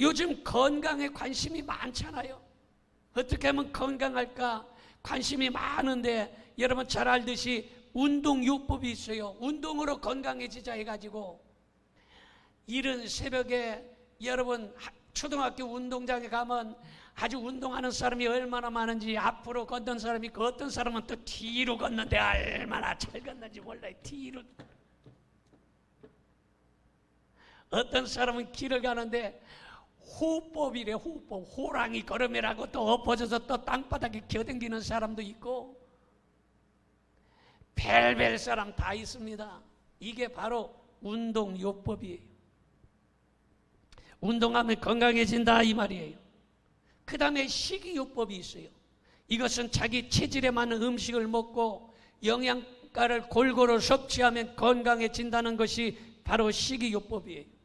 요즘 건강에 관심이 많잖아요. 어떻게 하면 건강할까 관심이 많은데 여러분 잘 알듯이 운동 요법이 있어요. 운동으로 건강해지자 해가지고 이른 새벽에 여러분 하- 초등학교 운동장에 가면 아주 운동하는 사람이 얼마나 많은지 앞으로 걷는 사람이 그 어떤 사람은 또 뒤로 걷는데 얼마나 잘 걷는지 몰라요. 뒤로 어떤 사람은 길을 가는데 호법이래 호법 호랑이 걸음이라고 또 엎어져서 또 땅바닥에 겨댕기는 사람도 있고 별별 사람 다 있습니다. 이게 바로 운동요법이에요. 운동하면 건강해진다 이 말이에요. 그 다음에 식이요법이 있어요. 이것은 자기 체질에 맞는 음식을 먹고 영양가를 골고루 섭취하면 건강해진다는 것이 바로 식이요법이에요.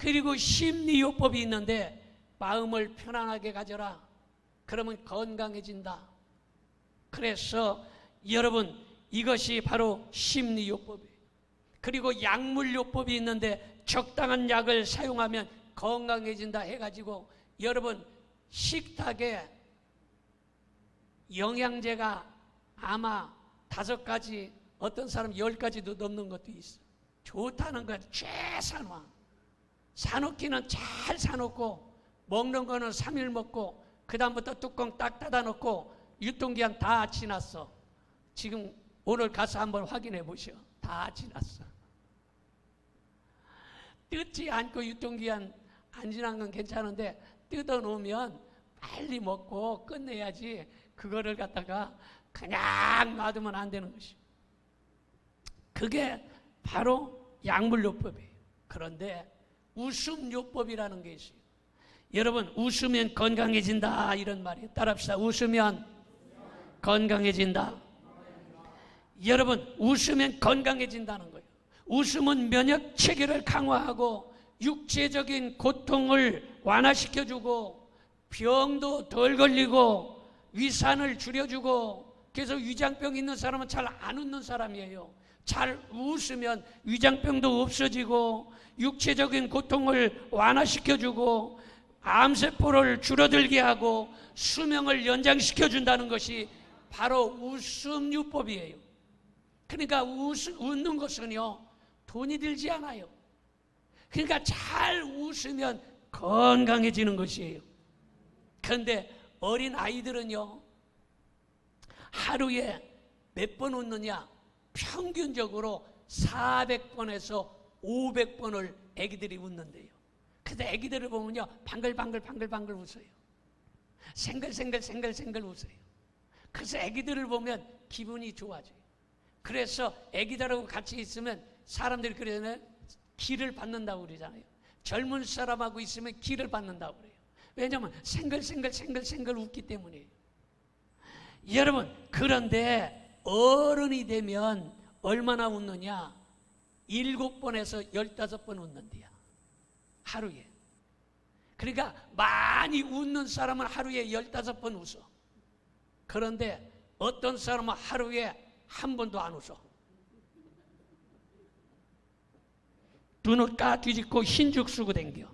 그리고 심리요법이 있는데 마음을 편안하게 가져라. 그러면 건강해진다. 그래서 여러분 이것이 바로 심리요법이에요. 그리고 약물요법이 있는데 적당한 약을 사용하면 건강해진다 해가지고 여러분 식탁에 영양제가 아마 다섯 가지 어떤 사람 열 가지도 넘는 것도 있어. 좋다는 건 최산화. 사놓기는 잘 사놓고 먹는 거는 3일 먹고 그 다음부터 뚜껑 딱 닫아놓고 유통기한 다 지났어. 지금 오늘 가서 한번 확인해 보시오. 다 지났어. 뜯지 않고 유통기한 안 지난 건 괜찮은데 뜯어 놓으면 빨리 먹고 끝내야지 그거를 갖다가 그냥 놔두면 안 되는 것이. 그게 바로 약물요법이에요. 그런데 웃음요법이라는 게 있어요. 여러분 웃으면 건강해진다 이런 말이에요. 따라합시다. 웃으면 건강해진다. 여러분 웃으면 건강해진다는 거예요. 웃음은 면역 체계를 강화하고 육체적인 고통을 완화시켜주고 병도 덜 걸리고 위산을 줄여주고 그래서 위장병 있는 사람은 잘 안 웃는 사람이에요. 잘 웃으면 위장병도 없어지고 육체적인 고통을 완화시켜주고 암세포를 줄어들게 하고 수명을 연장시켜준다는 것이 바로 웃음요법이에요. 그러니까 웃, 웃는 것은요 돈이 들지 않아요. 그러니까 잘 웃으면 건강해지는 것이에요. 그런데 어린 아이들은요 하루에 몇 번 웃느냐? 평균적으로 400번에서 500번을 아기들이 웃는데요. 근데 아기들을 보면요 방글방글 방글방글 웃어요. 생글생글 생글생글 웃어요. 그래서 아기들을 보면 기분이 좋아져요. 그래서 아기들하고 같이 있으면 사람들이 그러잖아요. 기를 받는다고 그러잖아요. 젊은 사람하고 있으면 기를 받는다고 그래요. 왜냐하면 생글생글 생글생글 웃기 때문이에요. 여러분 그런데 어른이 되면 얼마나 웃느냐? 일곱 번에서 열다섯 번 웃는데요. 하루에. 그러니까 많이 웃는 사람은 하루에 열다섯 번 웃어. 그런데 어떤 사람은 하루에 한 번도 안 웃어. 눈을 까 뒤집고 흰죽 쓰고 댕겨.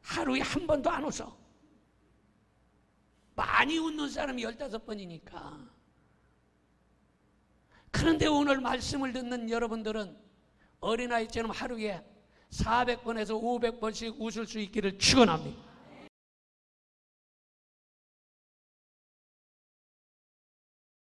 하루에 한 번도 안 웃어. 많이 웃는 사람이 열다섯 번이니까. 그런데 오늘 말씀을 듣는 여러분들은 어린아이처럼 하루에 400번에서 500번씩 웃을 수 있기를 축원합니다.